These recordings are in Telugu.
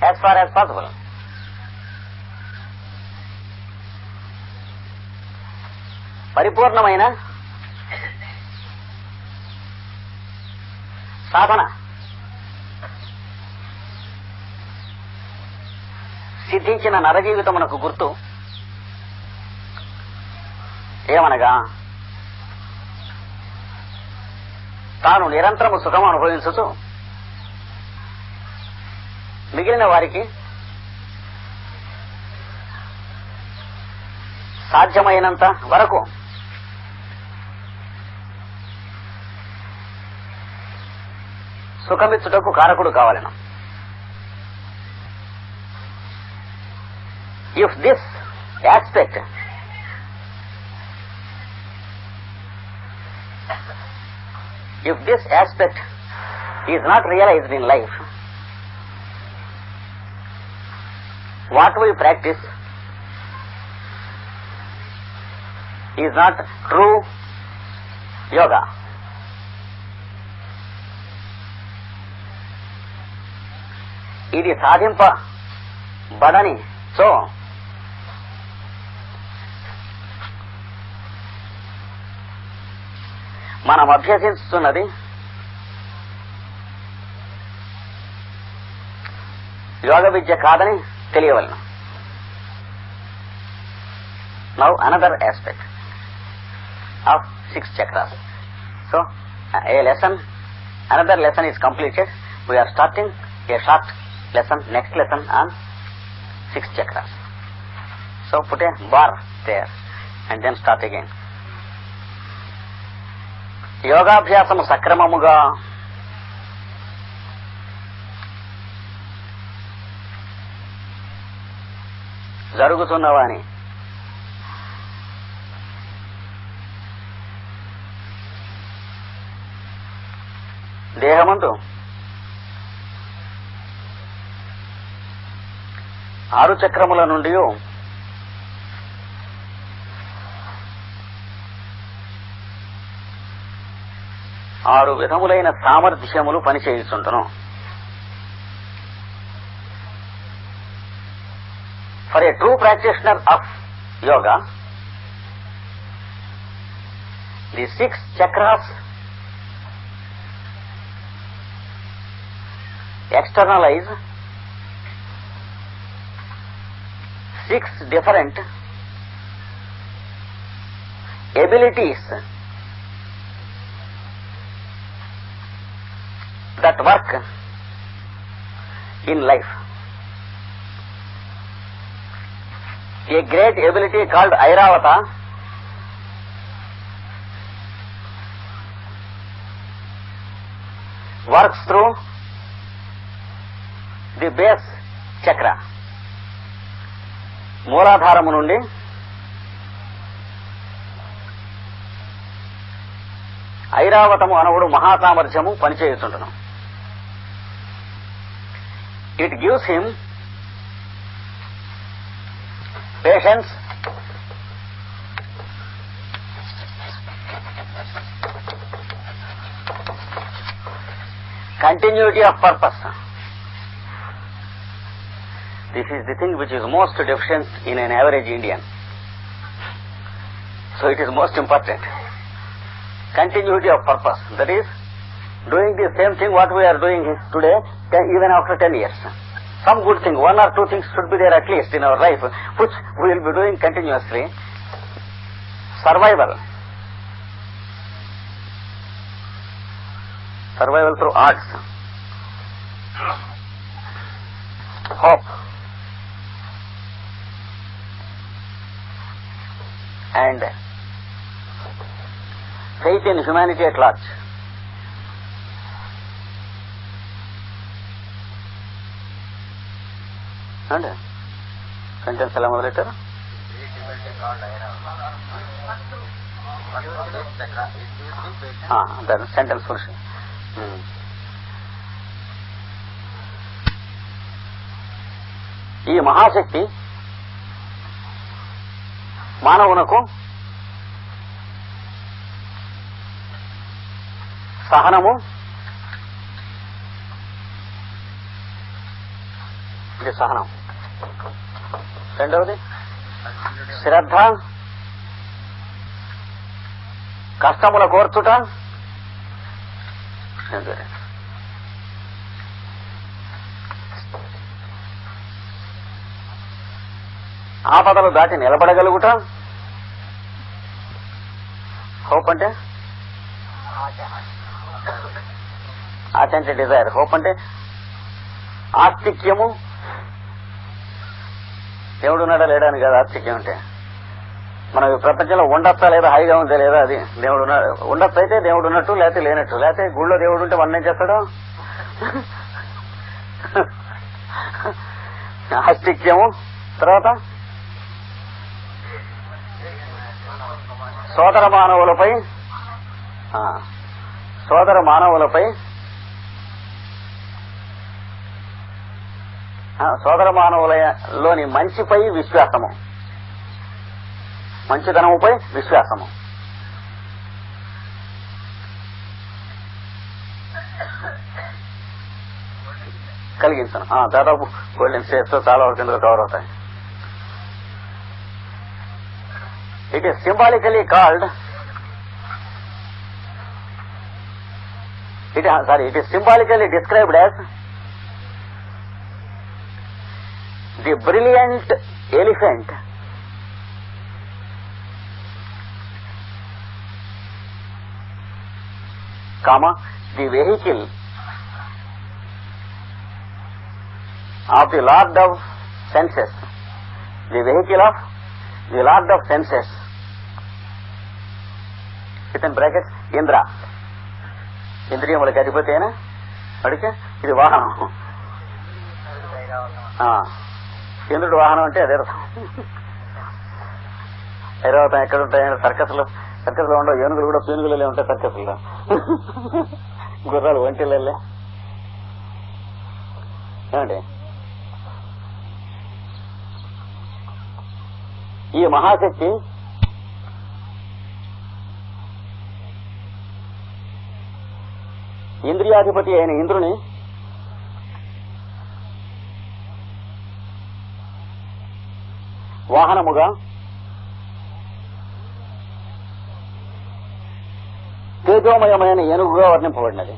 as far as possible. పరిపూర్ణమైన సాధన సిద్ధించిన నరజీవితమునకు గుర్తు ఏమనగా తాను నిరంతరము సుఖం అనుభవించుతూ మిగిలిన వారికి సాధ్యమైనంత వరకు సుఖమిచ్చుటకు కారకుడు కావాలను. If this aspect if this aspect is not realized in life what we practice is not true yoga. ఇది సాధింప బడని సో మనం అభ్యసిస్తున్నది యోగ విద్య కాదని తెలియవలను now another aspect of six chakras so a lesson another lesson is completed we are starting a short lesson next lesson on six chakras so put a bar there and then start again యోగాభ్యాసము సక్రమముగా జరుగుతున్నవాని దేహమందు ఆరు చక్రముల నుండి ఆరు విధములైన సామర్థ్యములు పనిచేయుచుంటను for a true practitioner of yoga, the six chakras, externalize six different abilities that work in life. A great ability called Airavata works through the base chakra. మూలాధారము నుండి ఐరావతము అనవుడు మహాసామర్థ్యము పనిచేయుచుంటును it gives him Patience. Continuity of purpose. This is the thing which is most deficient in an average Indian. So it is most important. Continuity of purpose. That is, doing the same thing what we are doing today even after 10 years. Some good thing, one or two things should be there at least in our life, which we will be doing continuously. Survival. Survival through arts. Hope. and faith in humanity at large. అండి సెంటెన్స్ ఎలా మొదలెట్టారు? దాని సెంటెన్స్ పురుష hmm. ఈ మహాశక్తి మానవునకు సహనము ఇది సహనం. రెండవది శ్రద్ధ కష్టముల కోర్చుట. ఆపదలు దాటి నిలబడగలుగుట. హోప్ అంటే? ఆశ అంటే డిజైర్. హోప్ అంటే ఆస్తిక్యము దేవుడు ఉన్నాడా లేడా అని కదా ఆస్తిక్యం అంటే మనం ఈ ప్రపంచంలో ఉండొచ్చా లేదా హాయిగా ఉందా లేదా అది దేవుడు ఉన్నాడు ఉండొచ్చు అయితే దేవుడు ఉన్నట్టు లేకపోతే లేనట్టు. లేకపోతే గుళ్ళో దేవుడు ఉంటే వన్ ఏం చేస్తాడు? ఆస్తిక్యము తర్వాత? సోదర మానవులపై సోదర మానవులపై సోదర మానవులలోని మంచిపై విశ్వాసము. మంచితనముపై విశ్వాసము. కలిగించను. దాదాపు గోల్డెన్ స్టేట్స్ చాలా వరకు ఇందులో కవర్ అవుతాయి. It is symbolically called it sorry it is symbolically described as the brilliant elephant comma the vehicle of the lord of senses the vehicle of the lord of senses within brackets indra ఇంద్రియములకు అధిపతి అయినా అడిగే ఇది వాహనం ఆ, ఇంద్రుడు వాహనం అంటే అదే రథం. ఐరావతం ఎక్కడ ఉంటాయని సర్కస్లో సర్కస్లో ఉండవు ఏనుగులు కూడా పీనుగులలో ఉంటాయి సర్కస్లో. గుర్రాలు ఒంటిలే ఏమండి? ఈ మహాశక్తి ఇంద్రియాధిపతి అయిన ఇంద్రుని వాహనముగా తేజోమయమైన ఏనుగుగా వర్ణింపబడినది.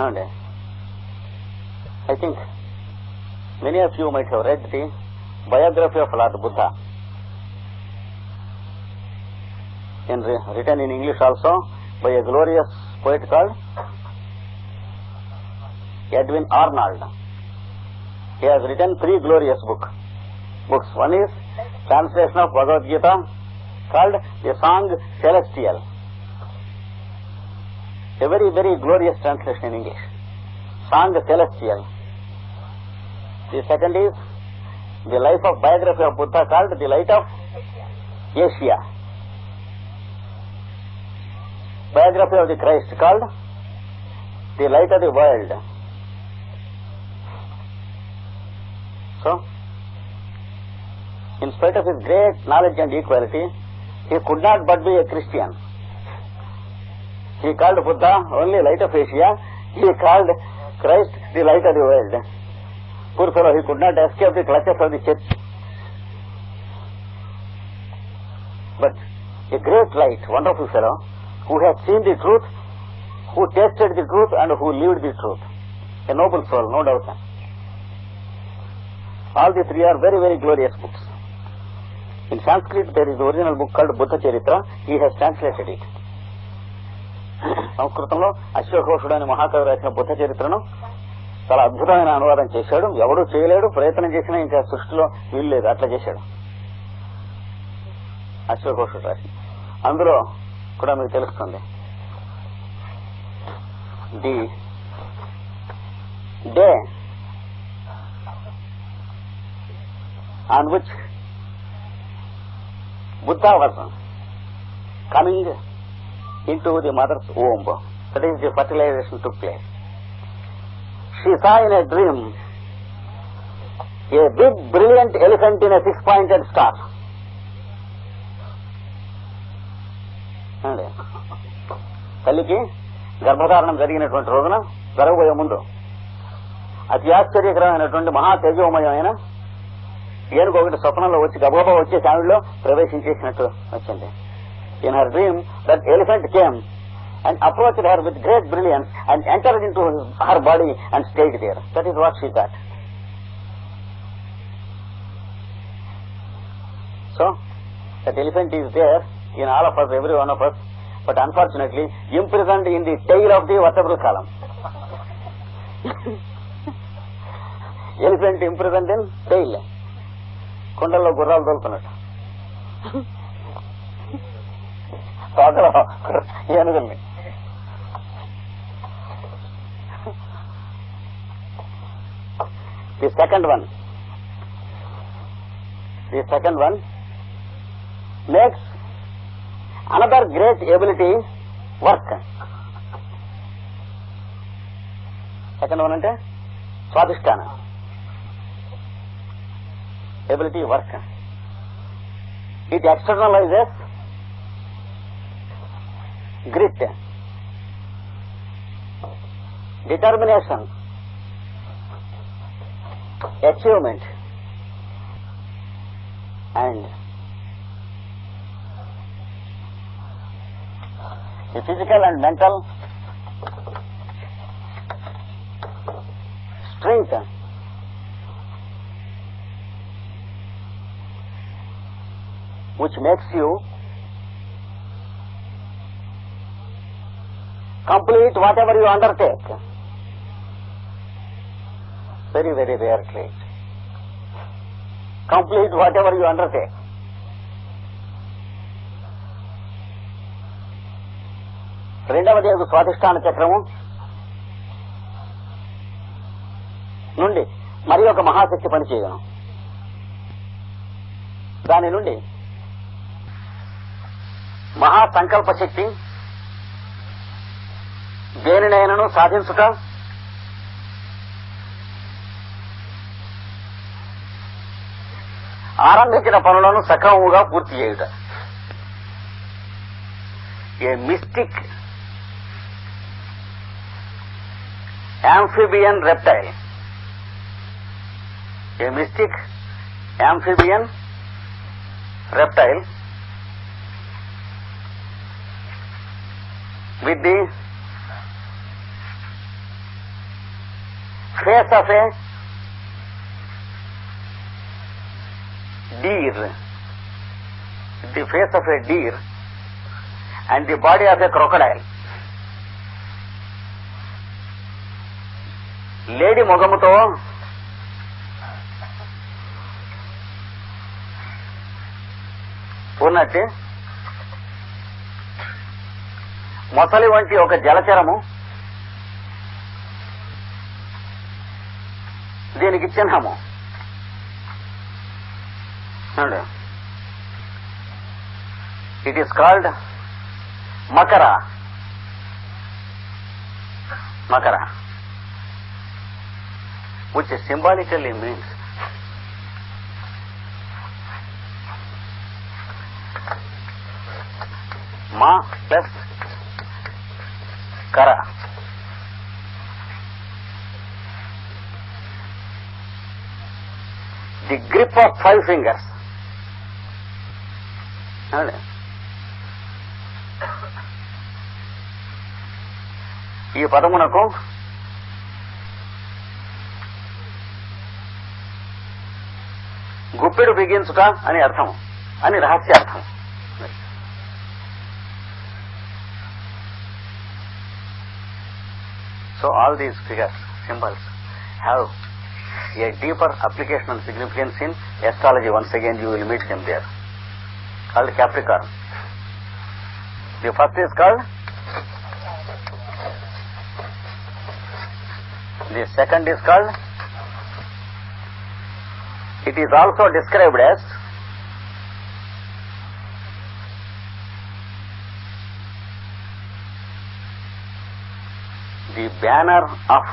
అవునండి. I think many of you might have read the biography of lord Buddha in re- written in English also by a glorious poet called Edwin Arnold. He has written three glorious book, books. One is translation of Bhagavad Gita called The Song Celestial. A very, very glorious translation in English. Song Celestial. The second is the life of biography of Buddha called The Light of Asia. biography of the Christ called The Light of the World. So, in spite of his great knowledge and equality, he could not but be a Christian. He called Buddha only light of Asia, he called Christ the light of the world. Poor fellow, he could not escape the clutches of the church. But a great light, wonderful fellow, who had seen the truth, who tasted the truth and who lived the truth. A noble soul, no doubt. All the three are very, very glorious books. In Sanskrit, there is the original book called Buddha Charitra. He has translated it. సంస్కృతంలో అశ్వఘోషుడు అనే మహాకవి రాసిన బుద్ధ చరిత్రను చాలా అద్భుతమైన అనువాదం చేశాడు ఎవడూ చేయలేడు ప్రయత్నం చేసినా ఇంకా సృష్టిలో వీలు లేదు అట్లా చేశాడు అశ్వఘోషుడు రాసి అందులో కూడా మీకు తెలుస్తుంది the day on which Buddha was coming into the mother's womb. That is the fertilization took place. She saw in a dream a big brilliant elephant in a six-pointed star. తల్లికి గర్భధారణం జరిగినటువంటి రోజున జరగబోయే ముందు అతి ఆశ్చర్యకరమైనటువంటి మహా తేజోమయమైన ఏనుగు ఒకటి స్వప్నంలో వచ్చి గబగబా వచ్చే ఆవిడలో ప్రవేశించేసినట్టు వచ్చింది. In her dream that elephant came and approach her with great brilliance and enter into her body and state there that is what she got so that elephant is there in all of us every one of us but unfortunately imprisoned in the tail of the vertebral column elephant imprisoned in tail కుండల్లో గుర్రాలు తోలుతున్నట్టు తోకలో. ఏనుగుల్ని the second one the second one makes another great ability work second one అంటే Swadhisthana ability work. It externalizes grit, determination, achievement, and the physical and mental strength. Which makes you complete whatever you undertake. Very, very rare trait. Complete whatever you undertake. రెండవది ఒక స్వాధిష్టాన చక్రము నుండి మరి ఒక మహాశక్తి పనిచేయను దాని నుండి మహాసంకల్ప శక్తి. దేనినైనను సాధించుట. ఆరంభించిన పనులను సక్రమముగా పూర్తి చేయుట. A mystic amphibian reptile. A mystic amphibian reptile with the face of a deer, the face of a deer and the body of a crocodile. Lady మొగముతో ఉన్నట్టు మొసలి వంటి ఒక జలచరము. దీనికి చిహ్నము. It is called Makara. Makar. Which symbolically means ma plus కర. The grip of five fingers. ఈ పదమునకు గుప్పెడు బిగించుట అని అర్థం అని రహస్యార్థం. So all these figures, symbols, have a deeper application and significance in astrology. Once again, you will meet them there. Called Capricorn. The first is called. The second is called. It is also described as the banner of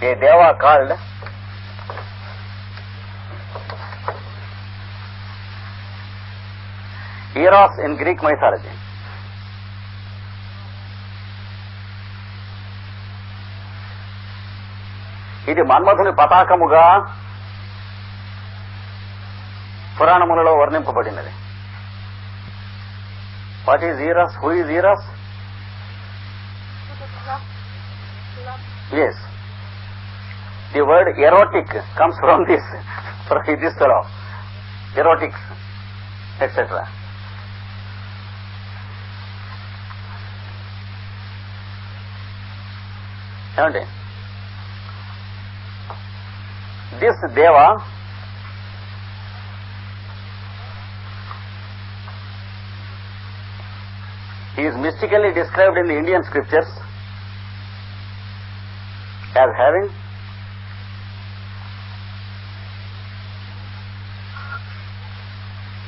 a deva called eros in Greek mythology. ఇది మన్మథుని పతాకముగా పురాణములలో వర్ణింపబడినది What is Eros? Who is Eros? Yes. The word erotic comes from this, from this law. Erotics, etc. Haven't they? This deva He is mystically described in the Indian scriptures as having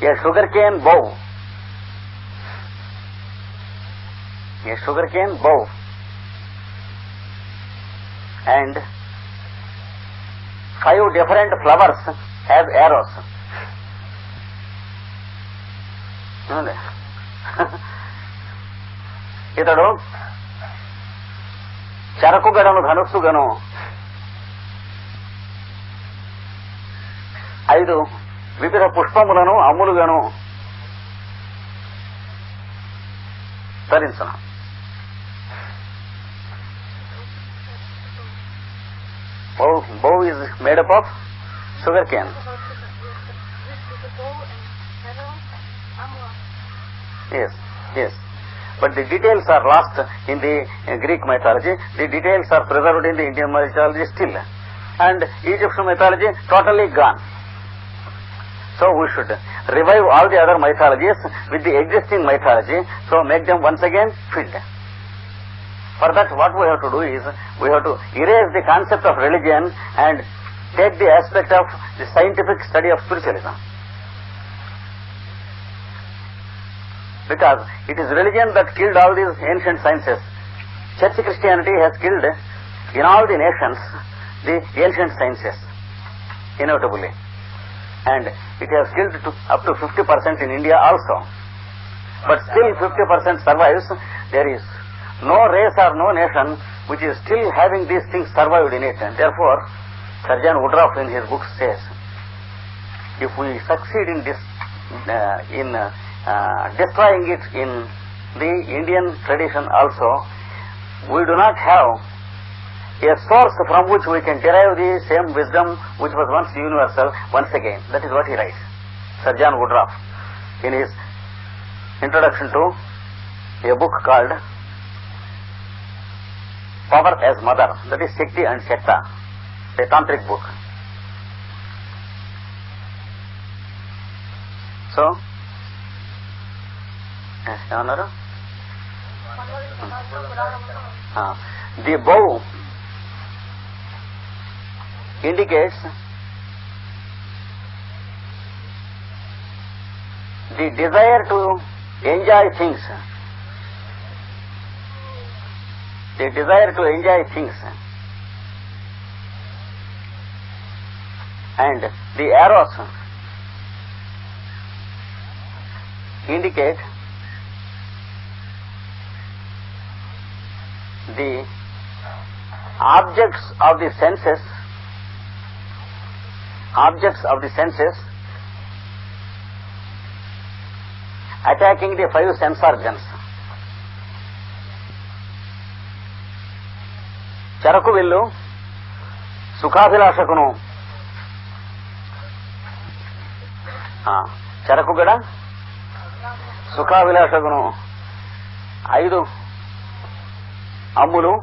a sugarcane bow. A sugarcane bow. And five different flowers as arrows. You know ఇతడు చెరకు గడను ధనుస్సుగను ఐదు వివిధ పుష్పములను అమ్ములుగాను ధరించను. Bow is made up of sugar cane S S But the details are lost in the uh, Greek mythology. The details are preserved in the Indian mythology still. And Egyptian mythology totally gone. So we should revive all the other mythologies with the existing mythology, so make them once again fit. For that what we have to do is, we have to erase the concept of religion and take the aspect of the scientific study of spiritualism. Because it is religion that killed all these ancient sciences. Church Christianity has killed in all the nations the ancient sciences, inevitably. And it has killed to, up to 50% in India also. But still 50% survives. There is no race or no nation which is still having these things survived in it. And therefore, Sir Woodruff in his book says, if we succeed in this, uh, in uh, uh, destroying it in the Indian tradition also, we do not have a source from which we can derive the same wisdom which was once universal once again. That is what he writes. Sir John Woodruff in his introduction to a book called Power as Mother, that is Shakti and Shakta, a tantric book. So, ¿Estándolo? Ah. The bow indicates the desire to enjoy things. The desire to enjoy things. And the arrows indicate the objects of the senses objects of the senses attacking the five sense organs. చెరకు వెళ్ళు సుఖాభిలాషకును చెరకు గడ సుఖాభిలాషకును ఐదు అమ్ములు.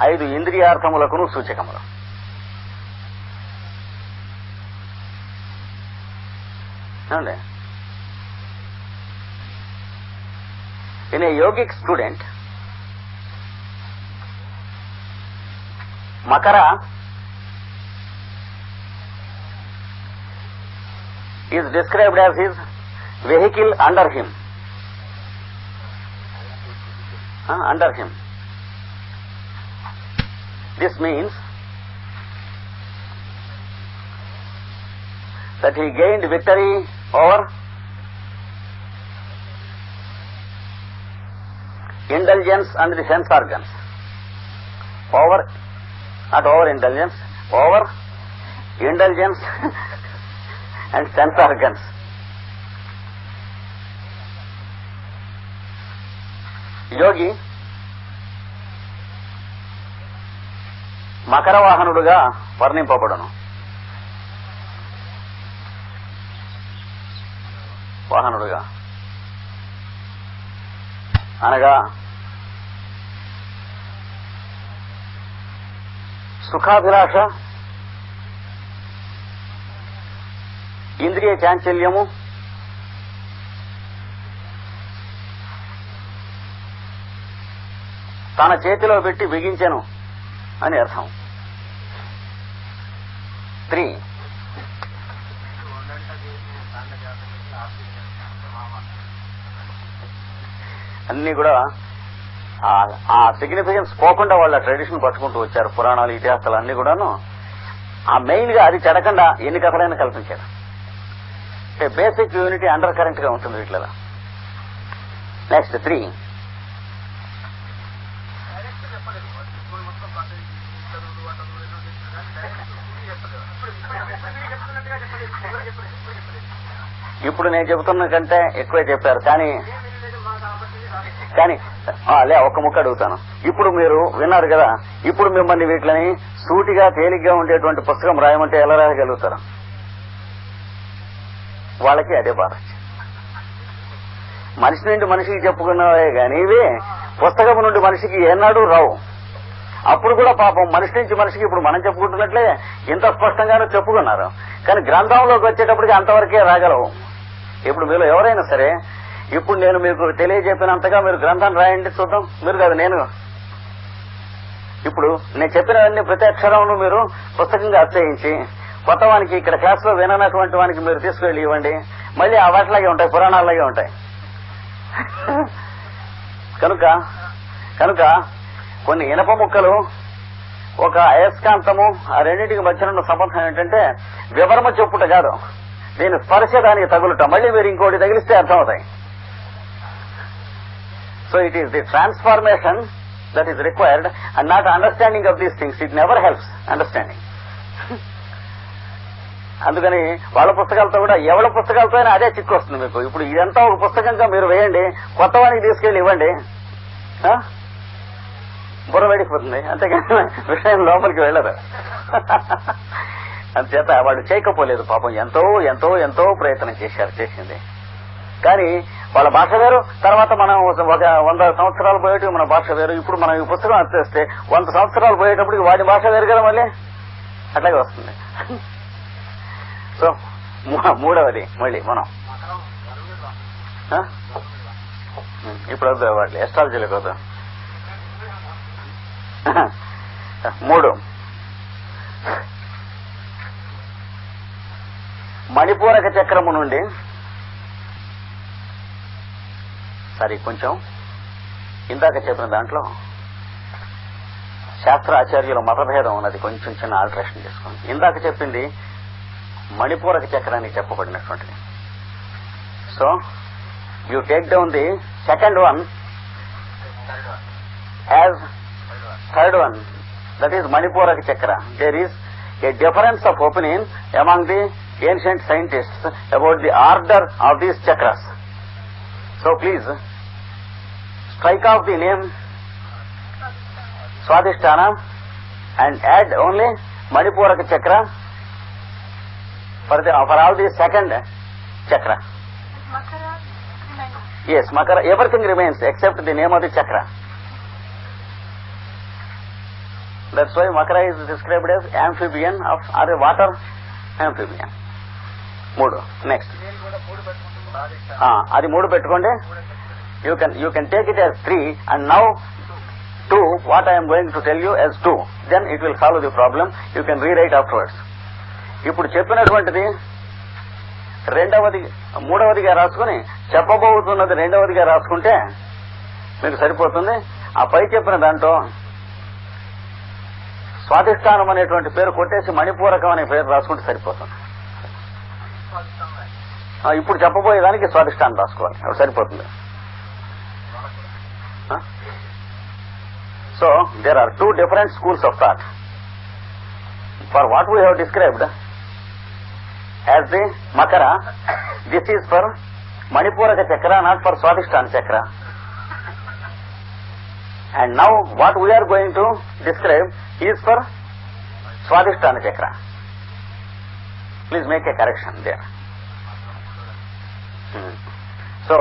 ఐదు ఇంద్రియార్థములకును సూచకములు. ఏమండి? In a yogic student? Makara is described as his vehicle under him Under him. This means that he gained victory over indulgence and the sense organs. Over, not over indulgence, over indulgence and sense organs. యోగి మకర వాహనుడుగా వర్ణింపబడును. వాహనుడుగా. అనగా సుఖాభిలాష ఇంద్రియ చాంచల్యము తన చేతిలో పెట్టి బిగించెను అని అర్థం. త్రీ. అన్ని కూడా ఆ- సిగ్నిఫికెన్స్ పోకుండా వాళ్ళ ట్రెడిషన్ పట్టుకుంటూ వచ్చారు. పురాణాలు ఇతిహాసాలు అన్ని కూడాను. ఆ మెయిన్గా అది చెడకుండా ఎన్ని కథలైనా కల్పించారు. అంటే బేసిక్ యూనిటీ అండర్ కరెంట్గా ఉంటుంది వీటిలో. నెక్స్ట్ త్రీ ఇప్పుడు నేను చెబుతున్న కంటే ఎక్కువే చెప్పారు. కానీ కానీ లే ఒక్క ముక్క అడుగుతాను. ఇప్పుడు మీరు విన్నారు కదా ఇప్పుడు మిమ్మల్ని వీటిని సూటిగా తేలిగ్గా ఉండేటువంటి పుస్తకం రాయమంటే ఎలా రాయగలుగుతారు? వాళ్ళకి అదే బాధ. మనిషి నుండి మనిషికి చెప్పుకున్నవే కానీ ఇవి పుస్తకం నుండి మనిషికి ఏనాడు రావు. అప్పుడు కూడా పాపం మనిషి నుంచి మనిషికి ఇప్పుడు మనం చెప్పుకుంటున్నట్లే ఇంత స్పష్టంగానే చెప్పుకున్నారు. కానీ గ్రంథంలోకి వచ్చేటప్పటికి అంతవరకే రాగలవు. ఇప్పుడు మీరు ఎవరైనా సరే ఇప్పుడు నేను మీకు తెలియజెప్పినంతగా మీరు గ్రంథాన్ని రాయండి చూద్దాం. మీరు కాదు నేను. ఇప్పుడు నేను చెప్పినవన్నీ ప్రతి అక్షరంను మీరు పుస్తకంగా అధ్యయించి కొత్త వానికి ఇక్కడ క్లాస్లో విననటువంటి వానికి మీరు తీసుకువెళ్ళి ఇవ్వండి. మళ్ళీ ఆ వాటిలాగే ఉంటాయి పురాణాలాగే ఉంటాయి. కనుక కనుక కొన్ని ఇనప ముక్కలు ఒక అయస్కాంతము ఆ రెండింటికి మధ్యన ఉన్న సంబంధం ఏంటంటే వివరమ చెప్పుట కాదు. దీని స్పర్శ దానికి తగులుట మళ్ళీ మీరు ఇంకోటి తగిలిస్తే అర్థమవుతాయి. So it is the transformation that is required and not understanding of these things it never helps understanding అందుకని వాళ్ళ పుస్తకాలతో కూడా ఎవరి పుస్తకాలతో అయినా అదే చిక్కు వస్తుంది మీకు. ఇప్పుడు ఇదంతా ఒక పుస్తకంగా మీరు వేయండి కొత్త వాడికి తీసుకెళ్ళి ఇవ్వండి. బుర్ర వేడిపోతుంది అంతేకాని విషయం లోపలికి వెళ్ళదు. అందుచేత వాళ్ళు చేయకపోలేదు పాపం. ఎంతో ఎంతో ఎంతో ప్రయత్నం చేశారు చేసింది. కానీ వాళ్ళ భాష వేరు తర్వాత మనం ఒక వంద సంవత్సరాలు పోయేటివి మన భాష వేరు. ఇప్పుడు మనం ఈ పుస్తకం అర్థేస్తే వంద సంవత్సరాలు పోయేటప్పటికి వాడి భాష వేరు కదా మళ్ళీ? అట్లాగే వస్తుంది. సో మూడవది మళ్ళీ మనం. ఇప్పుడు వద్దు వాటి ఎస్ట్రాలజీలకు వద్దు. మూడు. మణిపూరక చక్రము నుండి సరే కొంచెం ఇందాక చెప్పిన దాంట్లో శాస్త్ర ఆచార్యుల మతభేదం ఉన్నది. కొంచెం చిన్న ఆల్టరేషన్ చేసుకోండి. ఇందాక చెప్పింది మణిపూరక చక్రానికి చెప్పబడినటువంటిది. So you take down the second one as third one. That is Manipuraka chakra. There is a difference of opinion among the ancient scientists about the order of these chakras. So please, strike off the name Swadhisthana and add only Manipuraka chakra for, the, for all the second chakra. Yes, Makara, everything remains except the name of the chakra. That's why Makara is described as amphibian of, or water amphibian. మూడు. నెక్స్ట్ అది మూడు పెట్టుకోండి. You can you can take it as three and now two what I'm going to tell you as two then it will solve the the you can rewrite afterwards ఇప్పుడు చెప్పినటువంటిది రెండవది మూడవదిగా రాసుకుని చెప్పబోతున్నది రెండవదిగా రాసుకుంటే మీకు సరిపోతుంది. ఆ పై చెప్పిన దాంట్లో స్వాధిష్టానం అనేటువంటి పేరు కొట్టేసి మణిపూరకం అనే పేరు రాసుకుంటే సరిపోతుంది. ఇప్పుడు చెప్పబోయేదానికి స్వాదిష్టాన్ని రాసుకోవాలి. అప్పుడు సరిపోతుంది. So there are two different schools of thought for what we have described as the Makara this is for Manipuraka chakra not for Swadhisthan chakra and now what we are going to describe is for Swadhisthana chakra please make a correction there so